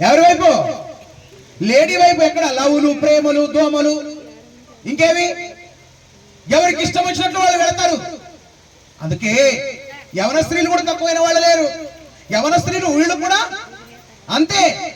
ఎవరి వైపు? లేడీ వైపు ఎక్కడ? లవ్లు ప్రేమలు దోమలు ఇంకేవి? ఎవరికి ఇష్టం వచ్చినట్లు వాళ్ళు వెళతారు. అందుకే యవన స్త్రీలు కూడా తక్కువైన వాళ్ళు లేరు. యవన స్త్రీలు వీళ్ళు కూడా అంతే.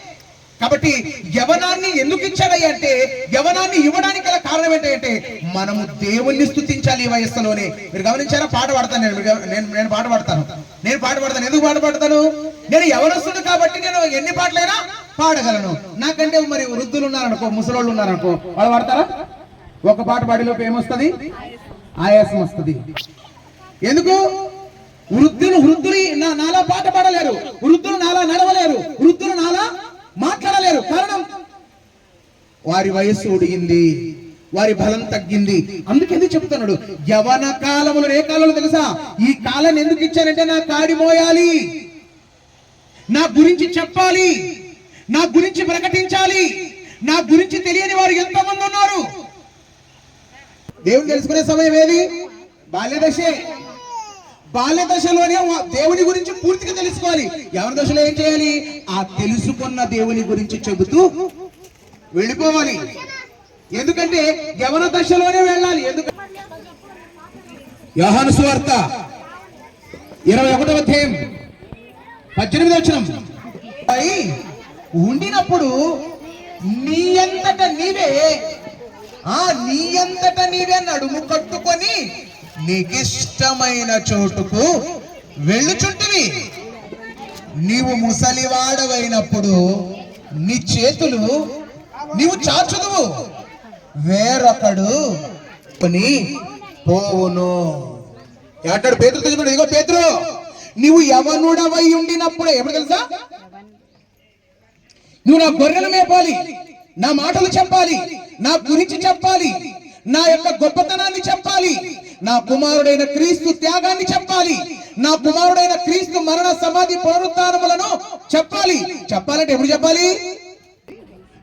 కాబట్టి యవనాన్ని ఎందుకు ఇచ్చాడయ్య అంటే యవనాన్ని ఇవ్వడానికి గల కారణం ఏంటంటే మనము దేవుణ్ణి స్తుతించాలి ఈ వయస్సులోనే. మీరు గమనించారా? పాట పాడతాను నేను. నేను నేను పాట పాడతాను. నేను పాట పాడతాను. ఎందుకు పాట పాడతాను? నేను యవనస్తుడు కాబట్టి నేను ఎన్ని పాటలైనా పాడగలను. నాకంటే మరి వృద్ధులు ఉన్నారనుకో ముసలోళ్ళు ఉన్నారనుకో వాళ్ళు పాడతారా? ఒక పాట పాడిలోపు ఏమొస్తుంది? ఆయాసం వస్తుంది ఎందుకు? వృద్ధులు వృద్ధులు నా- నాలా పాట పాడలేరు. వృద్ధులు నాలా నడవలేరు. వృద్ధులు నాలా మాట్లాడలేరు. కారణం? వారి వయస్సు ఉడిగింది వారి బలం తగ్గింది. అందుకెందు చెప్తున్నాడు? యవన కాలములు ఏ కాలంలో తెలుసా? ఈ కాలం ఎందుకు ఇచ్చారంటే నా కాడి మోయాలి. నా గురించి చెప్పాలి. నా గురించి ప్రకటించాలి. నా గురించి తెలియని వారు ఎంతో మంది ఉన్నారు? దేవుని తెలుసుకునే సమయం ఏది? బాల్యదశే బాల్య దశలోనే దేవుని గురించి పూర్తిగా తెలుసుకోవాలి. ఎవరి దశలో ఏం చేయాలి? ఆ తెలుసుకున్న దేవుని గురించి చెబుతూ వెళ్ళిపోవాలి. ఎందుకంటే యవన దశలోనే వెళ్ళాలి. ఎందుకంటే యోహాను సువార్త ఇరవై ఒకటవ అధ్యాయం. పద్దెనిమిది వచ్చిన. ఉండినప్పుడు నీ అంతట నీవే. ఆ నీ అంతట నీవే నడుము కట్టుకొని నీకిష్టమైన చోటుకు వెళ్ళుచుంటివి. నీవు ముసలివాడవైనప్పుడు నీ చేతులు నీవు చాచుదువు. వేరొకడు కొని పోవును. ఏమంటాడు? పేతురు తెలుసుకున్నాడు ఇదిగో పేతురు. నువ్వు యవనుడవై ఉండినప్పుడే ఎప్పుడు తెలుసా? నువ్వు నా గొర్రెలు మేపాలి నా మాటలు చెప్పాలి నా గురించి చెప్పాలి నా యొక్క గొప్పతనాన్ని చెప్పాలి నా కుమారుడైన క్రీస్తు త్యాగాన్ని చెప్పాలి నా కుమారుడైన క్రీస్తు మరణ సమాధి పునరుత్నములను చెప్పాలి. చెప్పాలంటే ఎప్పుడు చెప్పాలి?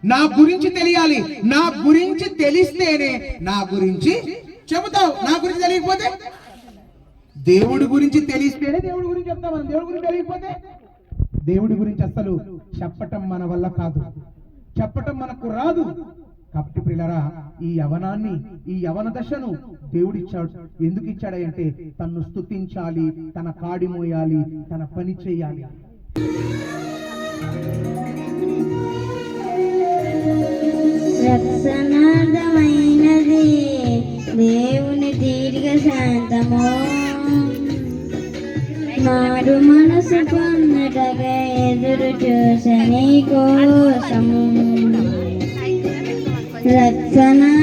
నా గురించి తెలియాలి నా గురించి తెలిస్తేనే నా గురించి చెబుతావు. నా గురించి తెలియకపోతే దేవుడి గురించి తెలిస్తేనే దేవుడి గురించి చెప్తాం మనం. దేవుడి గురించి తెలియకపోతే దేవుడి గురించి అసలు చెప్పటం మన వల్ల కాదు. చెప్పటం మనకు రాదు. కాబట్టి ప్రిలరా ఈ యవనాన్ని ఈ యవన దశను దేవుడు ఇచ్చాడు ఎందుకు ఇచ్చాడంటే తన్ను స్తుతించాలి తన కాడి మోయాలి తన పని చేయాలి. రక్షణార్థమైనది దేవుని దీర్ఘ శాంతము మారు మనసు పొందటగా ఎదురు చూసని కోసము రక్షణార్థమైన